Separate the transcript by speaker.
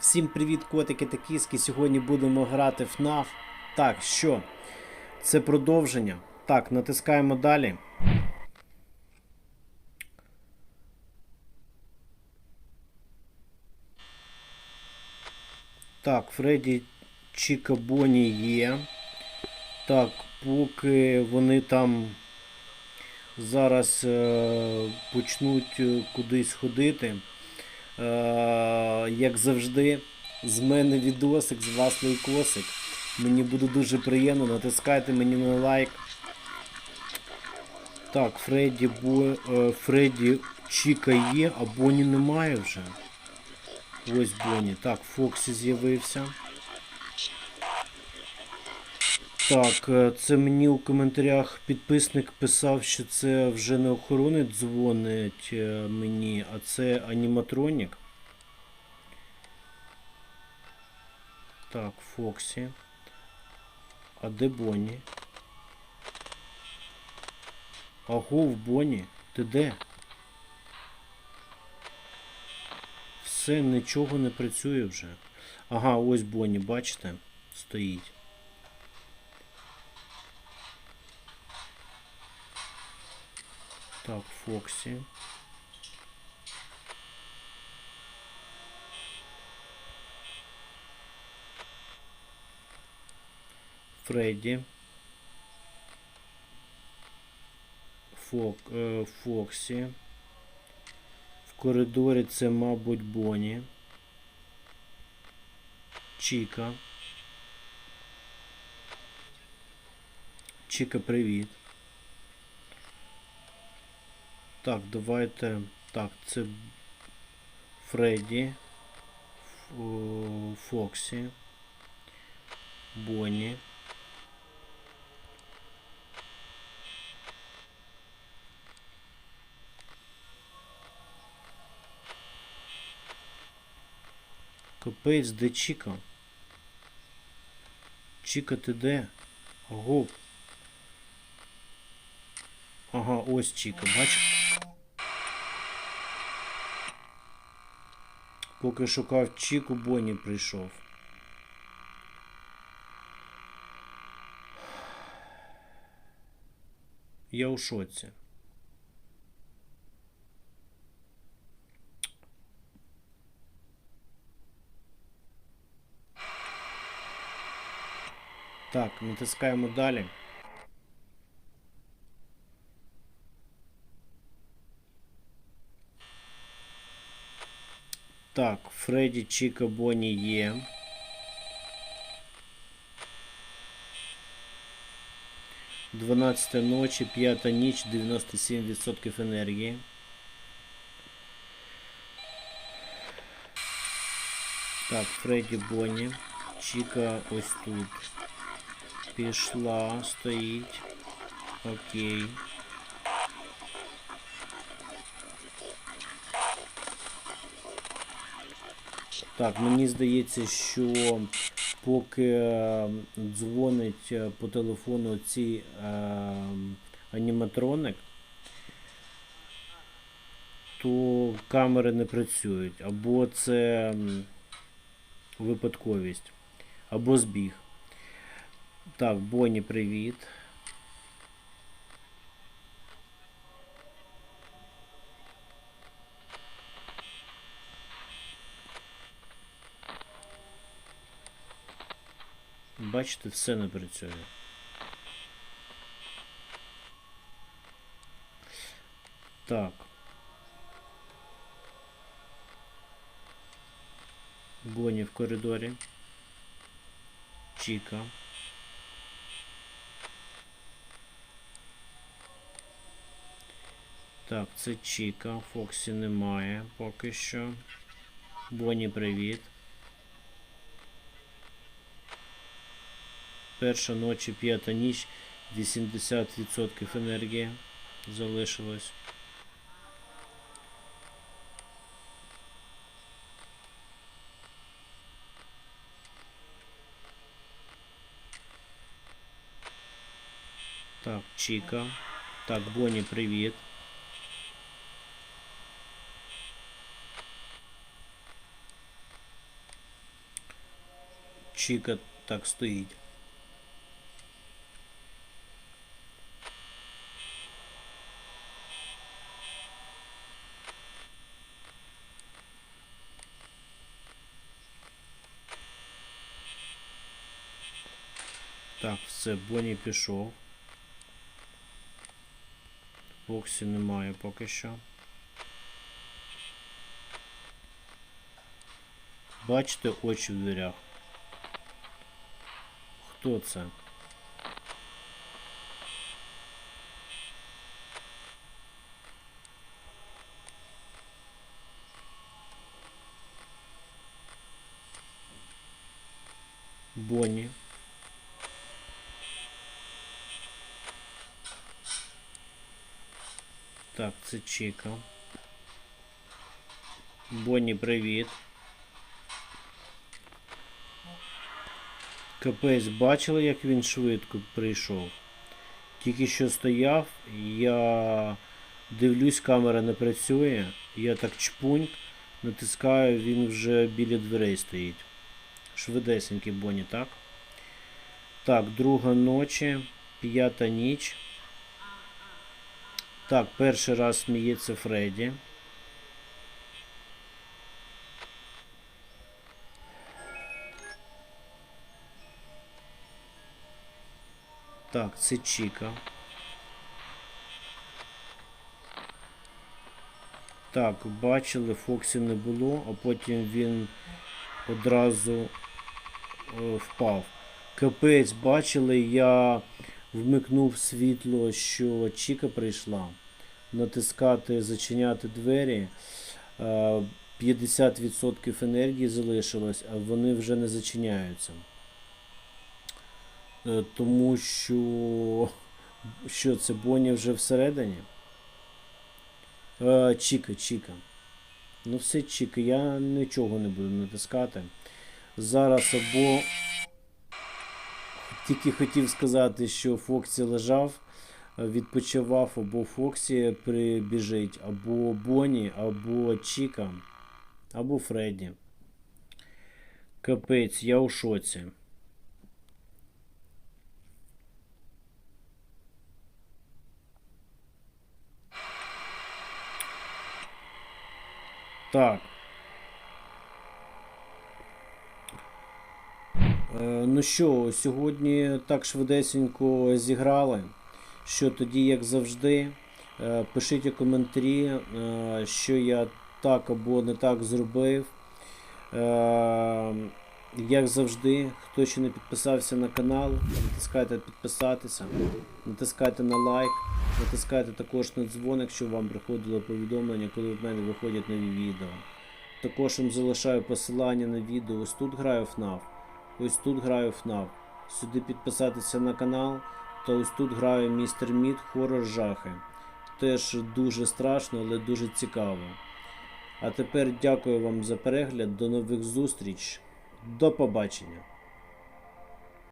Speaker 1: Всім привіт, котики та кіски. Сьогодні будемо грати в FNAF. Так, що? Це продовження. Так, натискаємо далі. Так, Фредді Чіка Бонні є. Так, поки вони там зараз е, почнуть е, кудись ходити. Е, як завжди, з мене відосик, з вас лайкосик. Мені буде дуже приємно, натискайте мені на лайк. Так, Фредді, Бо... е, Фредді Чіка є, а Бонні немає вже. Ось Бонні. Так, Фоксі з'явився. Так, е, це мені у коментарях підписник писав, що це вже не охоронець дзвонить е, мені, а це аніматронік. Так, Фоксі. А де Бонні? Агов, Бонні, ти де? Все, нічого не працює вже. Ага, ось Бонні, бачите? Стоїть. Так, Фоксі. Фредді. Фок, е, Фоксі. В коридорі це, мабуть, Бонні. Чіка. Чіка, привіт. Так, давайте. Так, це Фредді, Фоксі, Бонні. Капець, де Чіка? Чіка, ти де? Агов. ось Чіка, бачиш? Поки шукав Чіку, Бонні прийшов. Я у шоці. Так, натискаємо далі. Так, Фредді Чіка Бонні є. Дванадцята ночі, п'ята ніч, 97% енергії. Так, Фредді Бонні. Чіка ось тут. Пішла, стоїть. Окей. Так, мені здається, що поки е, дзвонить е, по телефону цей е, аніматроник, то камери не працюють. Або це випадковість, або збіг. Так, Бонні, привіт. Бачите, все не працює. Так. Бонні в коридорі. Чіка. Так, це Чіка. Фоксі немає поки що. Бонні, привіт. Перша ночі, п'ята ніч, 80% енергії залишилось. Так, Чіка. Так, Бонні, привіт. Чіка так стоїть. Все, Бонні пішов. Боксі немає поки що. Бачите очі в дверях? Хто це? Бонні. Так, це Чіка. Бонні, привіт. Капець, бачили, як він швидко прийшов. Тільки що стояв, я дивлюсь, камера не працює. Я так чпуньк, натискаю, він вже біля дверей стоїть. Швидесенький Бонні, так? Так, друга ночі, п'ята ніч. Так, перший раз сміється Фредді. Так, це Чіка. Так, бачили, Фоксі не було, а потім він одразу е, впав. Капець, бачили, я вмикнув світло, що Чіка прийшла. Натискати, зачиняти двері. е, 50% енергії залишилось, а вони вже не зачиняються. Е, Тому що. Що це Боня вже всередині? Е, Чіка, Чіка. Ну все Чіка, я нічого не буду натискати. Зараз або. Тільки хотів сказати, що Фоксі лежав, відпочивав, або Фоксі прибіжить, або Бонні, або Чіка, або Фредді. Капець, я у шоці. Так. Ну що, сьогодні так швидесенько зіграли, що тоді, як завжди, е, пишіть у коментарі, е, що я так або не так зробив. Е, Як завжди, хто ще не підписався на канал, натискайте підписатися, натискайте на лайк, натискайте також на дзвоник, щоб вам приходило повідомлення, коли в мене виходять нові відео. Також вам залишаю посилання на відео. Ось тут граю FNAF. Ось тут граю FNAF. Сюди підписатися на канал. Та ось тут граю Містер Мід хорор жахи. Теж дуже страшно, але дуже цікаво. А тепер дякую вам за перегляд. До нових зустріч. До побачення.